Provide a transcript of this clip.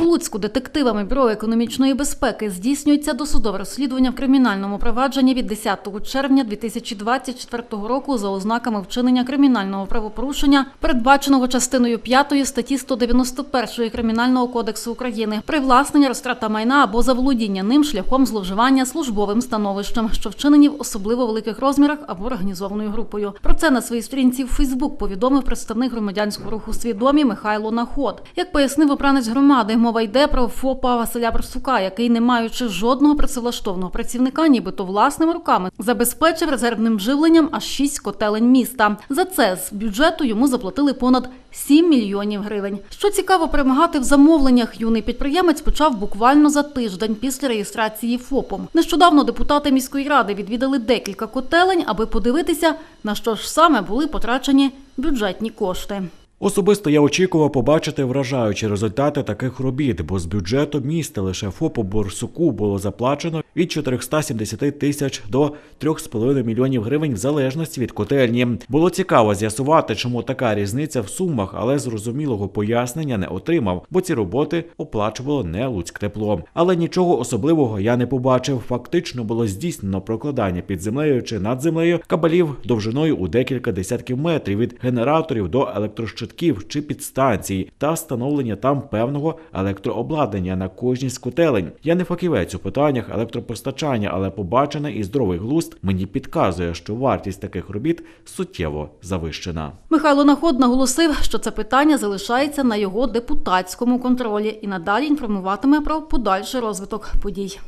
У Луцьку детективами Бюро економічної безпеки здійснюється досудове розслідування в кримінальному провадженні від 10 червня 2024 року за ознаками вчинення кримінального правопорушення, передбаченого частиною 5 статті 191 Кримінального кодексу України, привласнення, розтрата майна або заволодіння ним шляхом зловживання службовим становищем, що вчинені в особливо великих розмірах або організованою групою. Про це на своїй сторінці в Фейсбук повідомив представник громадянського руху свідомі Михайло Наход. Як пояснив обранець громади, мова йде про ФОПа Василя Барсука, який, не маючи жодного працевлаштованого працівника, нібито власними руками забезпечив резервним живленням аж шість котелень міста. За це з бюджету йому заплатили понад 7 мільйонів гривень. Що цікаво, перемагати в замовленнях юний підприємець почав буквально за тиждень після реєстрації ФОПом. Нещодавно депутати міської ради відвідали декілька котелень, аби подивитися, на що ж саме були потрачені бюджетні кошти. Особисто я очікував побачити вражаючі результати таких робіт, бо з бюджету міста лише ФОПу Борсуку було заплачено від 470 тисяч до 3,5 мільйонів гривень в залежності від котельні. Було цікаво з'ясувати, чому така різниця в сумах, але зрозумілого пояснення не отримав, бо ці роботи оплачувало не Луцьктепло. Але нічого особливого я не побачив. Фактично було здійснено прокладання під землею чи над землею кабелів довжиною у декілька десятків метрів від генераторів до електрощитків чи підстанцій та встановлення там певного електрообладнання на кожній з котелень. Я не фахівець у питаннях електропостачання, але побачене і здоровий глузд мені підказує, що вартість таких робіт суттєво завищена. Михайло Наход наголосив, що це питання залишається на його депутатському контролі і надалі інформуватиме про подальший розвиток подій.